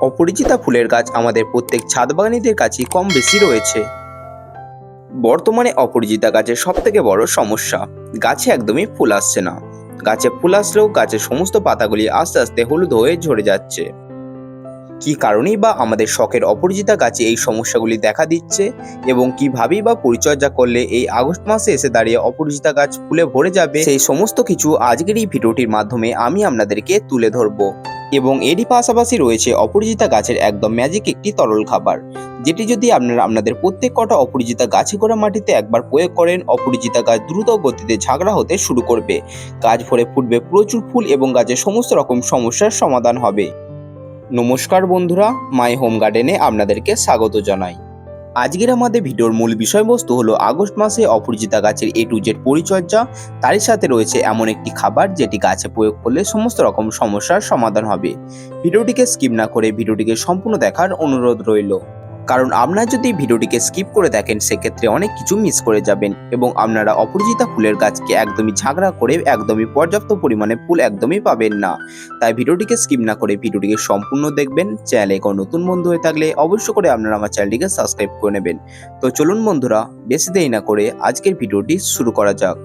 অপরিচিতা ফুলের গাছ আমাদের প্রত্যেক ছাদ বাগানীদের কাছেই কম বেশি রয়েছে। বর্তমানে অপরিচিতা গাছের সব থেকে বড় সমস্যা, গাছে একদমই ফুল আসছে না। গাছে ফুল আসলেও গাছের সমস্ত পাতাগুলি আস্তে আস্তে হলুদ হয়ে ঝরে যাচ্ছে। কি কারণেই বা আমাদের শখের অপরিচিতা গাছে এই সমস্যাগুলি দেখা দিচ্ছে এবং কিভাবেই বা পরিচর্যা করলে এই আগস্ট মাসে এসে দাঁড়িয়ে অপরিচিতা গাছ ফুলে ভরে যাবে, সেই সমস্ত কিছু আজকের এই ভিডিওটির মাধ্যমে আমি আপনাদেরকে তুলে ধরবো। এবং এরই পাশাপাশি রয়েছে অপরিচিতা গাছের একদম ম্যাজিক একটি তরল খাবার। যেটি যদি আপনারা আপনাদের প্রত্যেক কটা অপরিচিতা গাছে করা মাটিতে একবার প্রয়োগ করেন, অপরিচিতা গাছ দ্রুত গতিতে ঝাগড়া হতে শুরু করবে। গাছ ভরে ফুটবে প্রচুর ফুল এবং গাছের সমস্ত রকম সমস্যার সমাধান হবে। নমস্কার বন্ধুরা মাই হোম গার্ডেনে আপনাদেরকে স্বাগত জানাই। আজকের আমাদের ভিডিওর মূল বিষয়বস্তু হলো আগস্ট মাসে অপরিচিতা গাছের এ টু জেড পরিচর্যা। তারই সাথে রয়েছে এমন একটি খাবার যেটি গাছে প্রয়োগ করলে সমস্ত রকম সমস্যার সমাধান হবে। ভিডিওটিকে স্কিপ না করে ভিডিওটিকে সম্পূর্ণ দেখার অনুরোধ রইল। কারণ আপনারা যদি ভিডিওটিকে স্কিপ করে দেখেন, সেক্ষেত্রে অনেক কিছু মিস করে যাবেন এবং আপনারা অপরিচিতা ফুলের গাছকে একদমই ঝাগড়া করে একদমই পর্যাপ্ত পরিমাণে ফুল একদমই পাবেন না। তাই ভিডিওটিকে স্কিপ না করে ভিডিওটিকে সম্পূর্ণ দেখবেন চ্যানেলে কোনো নতুন বন্ধু হয়ে থাকলে অবশ্যই করে আপনারা আমার চ্যানেলটিকে সাবস্ক্রাইব করে নেবেন। তো চলুন বন্ধুরা, বেশি দেরি না করে আজকের ভিডিওটি শুরু করা যাক।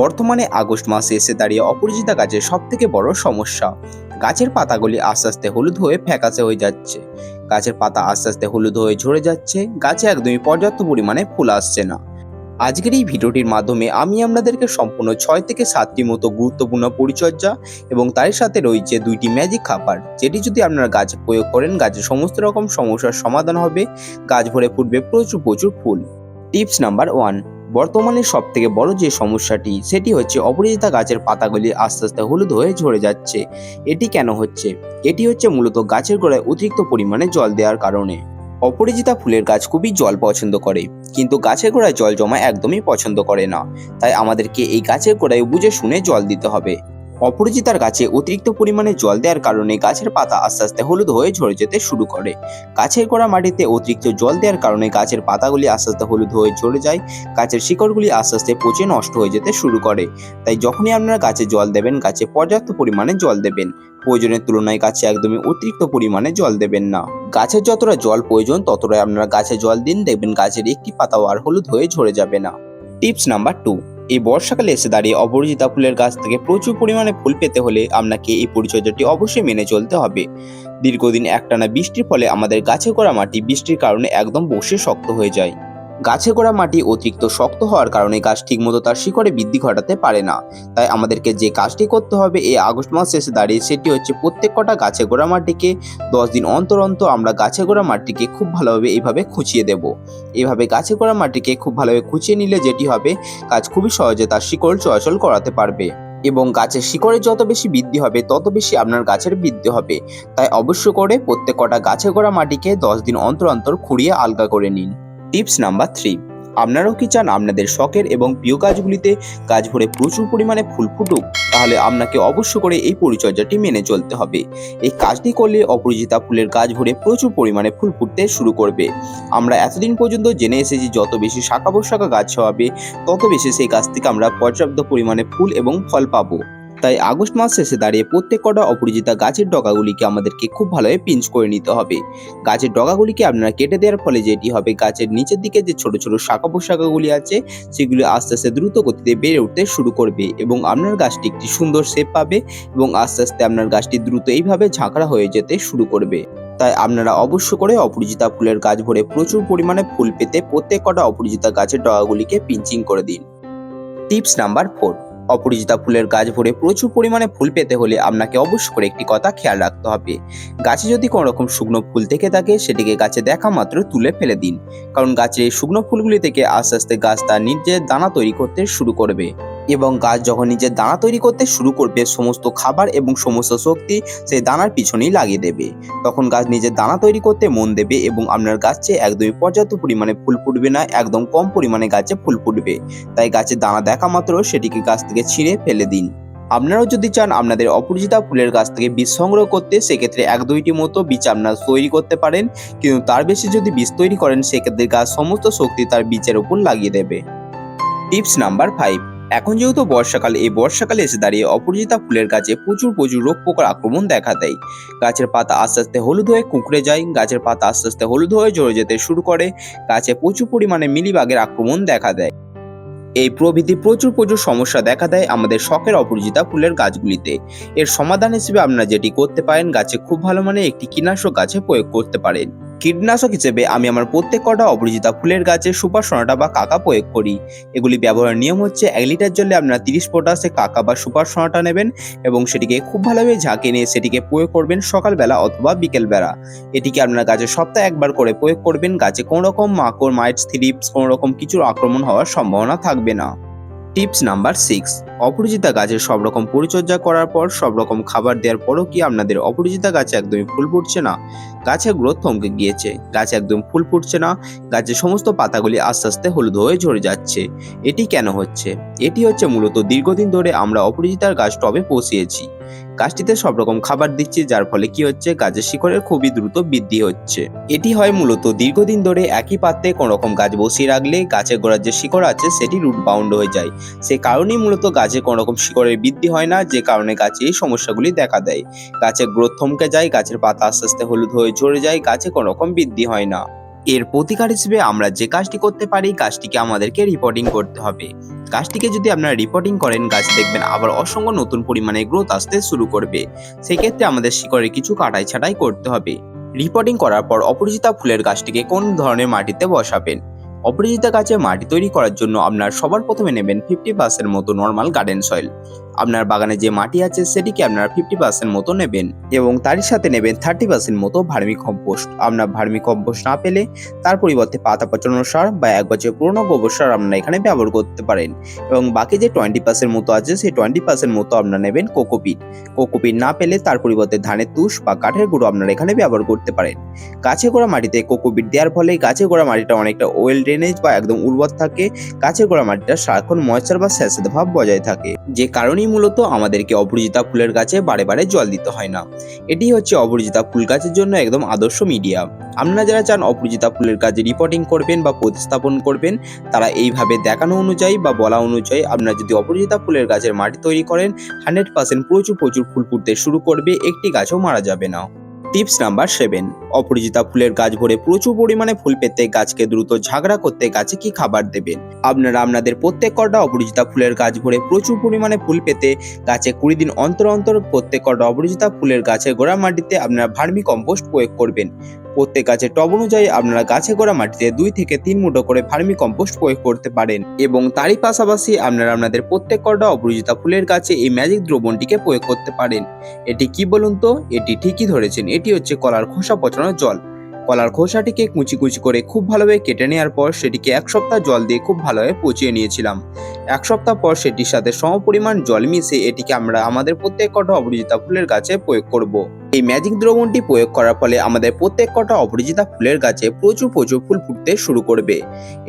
বর্তমানে আগস্ট মাসে এসে দাঁড়িয়ে অপরিচিতা গাছের সব থেকে বড় সমস্যা। গাছের পাতাগুলি আস্তে আস্তে হলুদ হয়ে ফ্যাকাশে হয়ে যাচ্ছে। গাছের পাতা আস্তে আস্তে হলুদ হয়ে ঝরে যাচ্ছে, গাছে একদমই পর্যাপ্ত পরিমাণে ফুল আসছে না। আজকের এই ভিডিওটির মাধ্যমে আমি আপনাদেরকে সম্পূর্ণ ছয় থেকে সাতটি মতো গুরুত্বপূর্ণ পরিচর্যা এবং তার সাথে রয়েছে দুইটি ম্যাজিক খাবার, যেটি যদি আপনারা গাছে প্রয়োগ করেন, গাছের সমস্ত রকম সমস্যার সমাধান হবে, গাছ ভরে ফুটবে প্রচুর প্রচুর ফুল। টিপস নাম্বার ওয়ান বর্তমানে সব থেকে বড় যে সমস্যাটি, সেটি হচ্ছে অপরিচিতা গাছের পাতাগুলি আস্তে আস্তে হলুদ হয়ে ঝরে যাচ্ছে। এটি কেন হচ্ছে? এটি হচ্ছে মূলত গাছের গোড়ায় অতিরিক্ত পরিমাণে জল দেওয়ার কারণে। অপরিচিতা ফুলের গাছ খুবই জল পছন্দ করে, কিন্তু গাছের গোড়ায় জল জমা একদমই পছন্দ করে না। তাই আমাদেরকে এই গাছের গোড়ায় বুঝে শুনে জল দিতে হবে। অপরিচিতার গাছে অতিরিক্ত পরিমাণে জল দেওয়ার কারণে গাছের পাতা আস্তে আস্তে হলুদ হয়ে ঝরে যেতে শুরু করে। গাছের গোড়া মাটিতে অতিরিক্ত জল দেওয়ার কারণে গাছের পাতাগুলি আস্তে আস্তে হলুদ হয়ে ঝরে যায়, গাছের শিকড়গুলি আস্তে আস্তে পচে নষ্ট হয়ে যেতে শুরু করে। তাই যখনই আপনারা গাছে জল দেবেন, গাছে পর্যাপ্ত পরিমাণে জল দেবেন। প্রয়োজনের তুলনায় গাছে একদমই অতিরিক্ত পরিমাণে জল দেবেন না। গাছের যতটা জল প্রয়োজন, ততটাই আপনারা গাছে জল দিন, দেখবেন গাছের একটি পাতাও আর হলুদ হয়ে ঝরে যাবে না। টিপস নাম্বার টু এই বর্ষাকালে এসে দাঁড়িয়ে অপরাজিতা ফুলের গাছ থেকে প্রচুর পরিমাণে ফুল পেতে হলে আপনাকে এই পরিচর্যাটি অবশ্যই মেনে চলতে হবে। দীর্ঘদিন একটানা বৃষ্টির ফলে আমাদের গাছে করা মাটি বৃষ্টির কারণে একদম বসে শক্ত হয়ে যায়। গাছে গোড়া মাটি অতিরিক্ত শক্ত হওয়ার কারণে গাছ ঠিকমতো তার শিকড়ে বৃদ্ধি ঘটাতে পারে না। তাই আমাদেরকে যে কাজটি করতে হবে, এই আগস্ট মাস শেষে দাঁড়িয়ে সেটি হচ্ছে প্রত্যেক কটা গাছে গোড়া মাটিকে দশ দিন অন্তর অন্তর আমরা গাছে গোড়া মাটিকে খুব ভালোভাবে এইভাবে খুঁচিয়ে দেব। এইভাবে গাছে গোড়া মাটিকে খুব ভালোভাবে খুঁচিয়ে নিলে যেটি হবে, গাছ খুবই সহজে তার শিকড় চলাচল করাতে পারবে এবং গাছের শিকড়ের যত বেশি বৃদ্ধি হবে, তত বেশি আপনার গাছের বৃদ্ধি হবে। তাই অবশ্য করে প্রত্যেক কটা গাছে গোড়া মাটিকে দশ দিন অন্তর অন্তর খুঁড়িয়ে আলগা করে নিন। Tips number three. আপনারাও কি চান আপনাদের শখের এবং প্রিয় গাছগুলিতে গাছ ভরে প্রচুর পরিমাণে ফুল ফুটুক? তাহলে আপনাকে অবশ্য করে এই পরিচর্যাটি মেনে চলতে হবে। এই কাজটি করলে অপরিচিতা ফুলের গাছ ভরে প্রচুর পরিমাণে ফুল ফুটতে শুরু করবে। আমরা এতদিন পর্যন্ত জেনে এসেছি যত বেশি শাখা পোশাকা গাছ হবে তত বেশি সেই গাছ থেকে আমরা পর্যাপ্ত পরিমাণে ফুল এবং ফল পাবো। তাই আগস্ট মাস শেষে দাঁড়িয়ে প্রত্যেক কটা অপরিচিতা গাছের ডগাগুলিকে আমাদেরকে খুব ভালোভাবে পিঞ্চ করে নিতে হবে। গাছের ডগাগুলিকে আপনারা কেটে দেওয়ার ফলে যেটি হবে, গাছের নিচের দিকে যে ছোট ছোট শাখা পোশাকাগুলি আছে, সেগুলি আস্তে আস্তে দ্রুত গতিতে বেড়ে উঠতে শুরু করবে এবং আপনার গাছটি একটি সুন্দর শেপ পাবে এবং আস্তে আস্তে আপনার গাছটি দ্রুত এইভাবে ঝাঁকড়া হয়ে যেতে শুরু করবে। তাই আপনারা অবশ্য করে অপরিচিতা ফুলের গাছ ভরে প্রচুর পরিমাণে ফুল পেতে প্রত্যেক কটা অপরিচিতা গাছের ডগাগুলিকে পিঞ্চিং করে দিন। টিপস নাম্বার ফোর অপরিচিতা ফুলের গাছ ভরে প্রচুর পরিমাণে ফুল পেতে হলে আপনাকে অবশ্য করে একটি কথা খেয়াল রাখতে হবে। গাছে যদি কোনো রকম শুকনো ফুল থেকে থাকে, সেটিকে গাছে দেখা মাত্র তুলে ফেলে দিন। কারণ গাছে শুকনো ফুলগুলি থেকে আস্তে আস্তে গাছ তার নিজের দানা তৈরি করতে শুরু করবে। এবং গাছ যখন নিজের দানা তৈরি করতে শুরু করবে, সমস্ত খাবার এবং সমস্ত শক্তি সেই দানার পিছনেই লাগিয়ে দেবে। তখন গাছ নিজের দানা তৈরি করতে মন দেবে এবং আপনার গাছে একদমই পর্যাপ্ত পরিমাণে ফুল ফুটবে না, একদম কম পরিমাণে গাছে ফুল ফুটবে। তাই গাছের দানা দেখা মাত্র সেটিকে গাছ থেকে ছিঁড়ে ফেলে দিন। আপনারাও যদি চান আপনাদের অপরিচিতা ফুলের গাছ থেকে বীজ সংগ্রহ করতে, সেক্ষেত্রে এক দুইটি মতো বীজ আপনারা তৈরি করতে পারেন। কিন্তু তার বেশি যদি বীজ তৈরি করেন, সেক্ষেত্রে গাছ সমস্ত শক্তি তার বীজের উপর লাগিয়ে দেবে। Tips number five. এখন যেহেতু বর্ষাকাল, এই বর্ষাকালে এসে দাঁড়িয়ে অপরাজিতা ফুলের গাছে প্রচুর প্রচুর রোগ পোকার আক্রমণ দেখা দেয়। গাছের পাতা আস্তে আস্তে হলুদ হয়ে কুঁকড়ে যায়, গাছের পাতা আস্তে আস্তে হলুদ হয়ে ঝরে যেতে শুরু করে, গাছে প্রচুর পরিমাণে মিলিবাগের আক্রমণ দেখা দেয়। এই প্রভৃতি প্রচুর প্রচুর সমস্যা দেখা দেয় আমাদের শখের অপরাজিতা ফুলের গাছগুলিতে। এর সমাধান হিসেবে আপনারা যেটি করতে পারেন, গাছে খুব ভালো মানের একটি কীটনাশক গাছে প্রয়োগ করতে পারেন। কীটনাশক হিসেবে আমি আমার প্রত্যেক কটা অপরিচিতা ফুলের গাছে সুপার সোনাটা বা কাকা প্রয়োগ করি। এগুলি ব্যবহারের নিয়ম হচ্ছে এক লিটার জলে আপনারা তিরিশ পটাশে কাকা বা সুপার সোনাটা নেবেন এবং সেটিকে খুব ভালোভাবে ঝাঁকিয়ে নিয়ে সেটিকে প্রয়োগ করবেন সকালবেলা অথবা বিকেলবেলা। এটিকে আপনার গাছে সপ্তাহে একবার করে প্রয়োগ করবেন। গাছে কোনো রকম মাকড় মাইটস থ্রিপস কোনো রকম কিছুর আক্রমণ হওয়ার সম্ভাবনা থাকবে না। টিপস নাম্বার সিক্স, অপরিচিতা গাছের সব রকম পরিচর্যা করার পর সব রকম খাবার দেওয়ার পরও কি আপনাদের অপরিচিতা গাছে একদমই ফুল ফুটছে না? গাছের গ্রোথ থমকে গিয়েছে, গাছে একদম ফুল ফুটছে না, গাছের সমস্ত পাতাগুলি আস্তে আস্তে হলুদ হয়ে ঝরে যাচ্ছে। এটি কেন হচ্ছে? এটি হচ্ছে মূলত দীর্ঘদিন ধরে আমরা অপরিচিতার গাছ টবে বসিয়েছি গাছটিতে সব রকম খাবার দিচ্ছি, যার ফলে কি হচ্ছে, গাছের শিকড়ের খুবই দ্রুত বৃদ্ধি হচ্ছে। এটি হয় মূলত দীর্ঘদিন ধরে একই পাত্রে কোনো রকম গাছ বসিয়ে রাখলে গাছের গোড়ার যে শিকড় আছে, সেটি রুট বাউন্ড হয়ে যায়। সে কারণেই মূলত গাছে কোনো রকম শিকড়ের বৃদ্ধি হয় না, যে কারণে গাছে এই সমস্যাগুলি দেখা দেয়। গাছের গ্রোথ থমকে যায়, গাছের পাতা আস্তে আস্তে হলুদ হয়ে ঝরে যায়, গাছে কোনো রকম বৃদ্ধি হয় না। এর প্রতিকার হিসেবে আমরা যে কাজটি করতে পারি, কাজটিকে আমাদেরকে রিপোর্টিং করতে হবে। গাছটিকে যদি আপনারা রিপোর্টিং করেন, গাছ দেখবেন আবার অসংখ্য নতুন পরিমাণে গ্রোথ আসতে শুরু করবে। সেক্ষেত্রে আমাদের শিকড়ে কিছু কাটাই ছাটাই করতে হবে। রিপোর্টিং করার পর অপরিচিতা ফুলের গাছটিকে কোন ধরনের মাটিতে বসাবেন? অপরিচিতা গাছে মাটি তৈরি করার জন্য আপনার সবার প্রথমে নেবেন ফিফটি পার্সেন্ট মতো নর্মাল গার্ডেন সয়েল আপনার বাগানে যে মাটি আছে, সেটিকে আপনারা ফিফটি পার্সেন্ট মতো নেবেন এবং তারই সাথে নেবেন থার্টি পার্সেন্ট মতো ভার্মি কম্পোস্ট। আপনার ভার্মি কম্পোস্ট না পেলে তার পরিবর্তে পাতা পচানো সার বা এক বছর পুরনো গোবর সার আপনারা এখানে ব্যবহার করতে পারেন এবং বাকি যে টোয়েন্টি পার্সেন্ট মতো আছে, সেই টোয়েন্টি পার্সেন্ট মতো আপনারা নেবেন কোকোপিট। কোকোপিট না পেলে তার পরিবর্তে ধানের তুষ বা কাঠের গুঁড়ো আপনারা এখানে ব্যবহার করতে পারেন। গাছে গোড়া মাটিতে কোকোপিট দেওয়ার ফলে গাছে গোড়া মাটিটা অনেকটা ওয়েল ড্রেনেজ বা একদম উর্বর থাকে। গাছে গোড়া মাটিটা সারাক্ষণ ময়শ্চার বা স্যাঁতস্যাঁতে ভাব বজায় থাকে। যে কারণেই মূলত আমাদেরকে অপরিচিতা ফুলের গাছে বারে বারে জল দিতে হয় না। এটি হচ্ছে অপরিচিতা ফুল গাছের জন্য একদম আদর্শ মিডিয়া। আপনারা যারা চান অপরিচিতা ফুলের কাজে রিপোর্টিং করবেন বা প্রতিস্থাপন করবেন, তারা এইভাবে দেখানো অনুযায়ী বা বলা অনুযায়ী আপনারা যদি অপরিচিতা ফুলের গাছের মাটি তৈরি করেন হান্ড্রেড পার্সেন্ট প্রচুর প্রচুর ফুল ফুটতে শুরু করবে, একটি গাছও মারা যাবে না। Tips number seven. অপরিচিতা ফুলের গাছ ভরে প্রচুর পরিমাণে ফুল পেতে গাছকে দ্রুত ঝাগড়া করতে গাছে কি খাবার দেবেন? আপনারা আপনাদের প্রত্যেক কটা অপরিচিতা ফুলের গাছ ভরে প্রচুর পরিমাণে ফুল পেতে গাছে কুড়ি দিন অন্তর অন্তর প্রত্যেক কটা অপরিচিতা ফুলের গাছে গোড়া মাটিতে আপনারা ভার্মি কম্পোস্ট প্রয়োগ করবেন। প্রত্যেক গাছের টব অনুযায়ী আপনারা গাছে গোড়া মাটিতে দুই থেকে তিন মুঠো করে ভার্মি কম্পোস্ট প্রয়োগ করতে পারেন। এবং তারই পাশাপাশি আপনারা আপনাদের প্রত্যেক কটা অপরিচিতা ফুলের গাছে এই ম্যাজিক দ্রবণটিকে প্রয়োগ করতে পারেন। এটি কি বলুন তো? এটি ঠিকই ধরেছেন। এটি হচ্ছে কলার খোসা পচানোর জল। কলার খোসাটিকে কুচি কুচি করে খুব ভালোভাবে কেটে নেওয়ার পর সেটিকে এক সপ্তাহ জল দিয়ে খুব ভালোভাবে পচিয়ে নিয়েছিলাম। এক সপ্তাহ পর সেটির সাথে সমপরিমাণ জল মিশিয়ে এটিকে আমরা আমাদের প্রত্যেক কটা অপরিচিতা ফুলের গাছে প্রয়োগ করব। এই ম্যাজিক দ্রবণটি প্রয়োগ করার ফলে আমাদের প্রত্যেক কটা অপরিচিতা ফুলের গাছে প্রচুর প্রচুর ফুল ফুটতে শুরু করবে।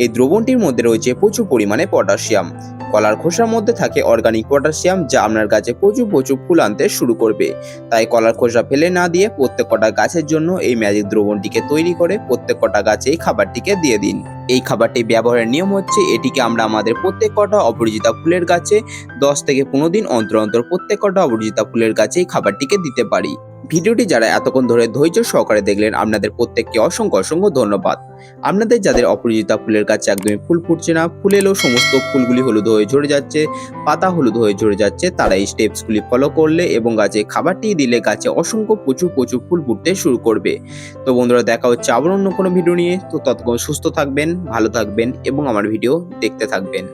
এই দ্রবণটির মধ্যে রয়েছে প্রচুর পরিমাণে পটাশিয়াম। কলার খোসার মধ্যে থাকে অর্গানিক পটাশিয়াম, যা আপনার গাছে প্রচুর প্রচুর ফুল আনতে শুরু করবে। তাই কলার খোসা ফেলে না দিয়ে প্রত্যেক কটা গাছের জন্য এই ম্যাজিক দ্রবণটিকে তৈরি করে প্রত্যেক কটা গাছে এই খাবারটিকে দিয়ে দিন। এই খাবারটি ব্যবহারের নিয়ম হচ্ছে এটিকে আমরা আমাদের প্রত্যেক কটা অপরিচিতা ফুলের গাছে দশ থেকে পনেরো দিন অন্তর অন্তর প্রত্যেক কটা অপরিচিতা ফুলের গাছে এই খাবারটিকে দিতে পারি। ভিডিওটি যারা এতক্ষণ ধরে ধৈর্য সহকারে দেখলেন, আপনাদের প্রত্যেককে অসংখ্য অসংখ্য ধন্যবাদ। আপনাদের যাদের অপরিচিতা ফুলের গাছে একদমই ফুল ফুটছে না, ফুল সমস্ত ফুলগুলি হলুদ হয়ে ঝরে যাচ্ছে, পাতা হলুদ হয়ে ঝরে যাচ্ছে, তারা এই স্টেপসগুলি ফলো করলে এবং গাছে খাবারটি দিলে গাছে অসংখ্য প্রচুর প্রচুর ফুল ফুটতে শুরু করবে। তো বন্ধুরা, দেখা হচ্ছে আবার অন্য কোনো ভিডিও নিয়ে। তো ততক্ষণ সুস্থ থাকবেন, ভালো থাকবেন এবং আমার ভিডিও দেখতে থাকবেন।